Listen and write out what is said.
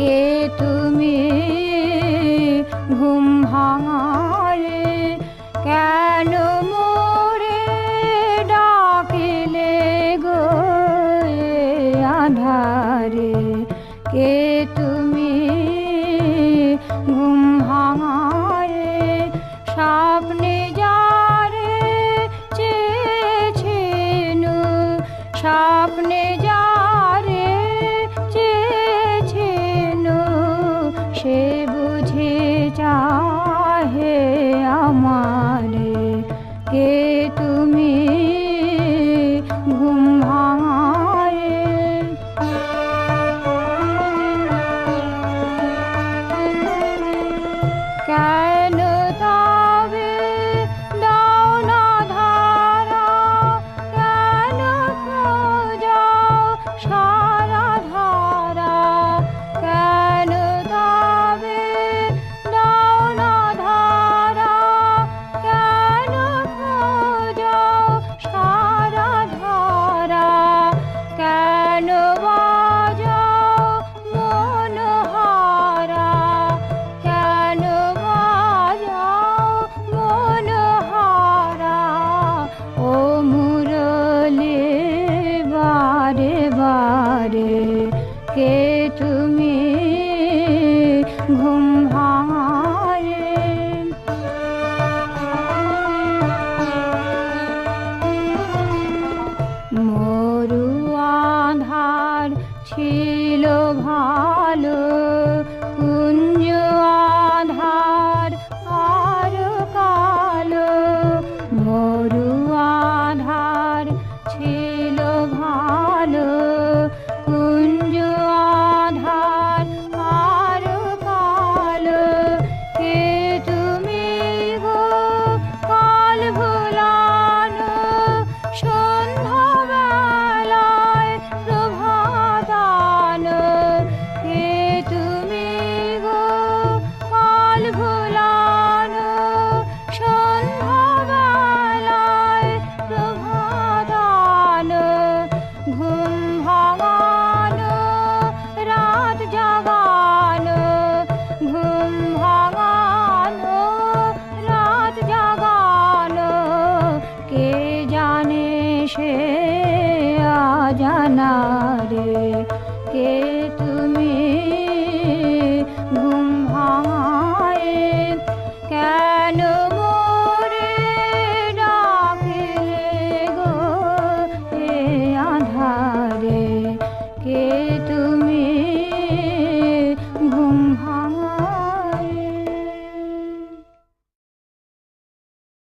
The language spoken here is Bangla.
কে তুমি? ঘুম ভাঙারে কেন মোরে ডাকিলে গো আধারে? কে তুমি? ঘুম ভাঙারে স্বপ্নে যারে চেয়েছিনু স্বপ্নে 去 Hare शया जनारे केतु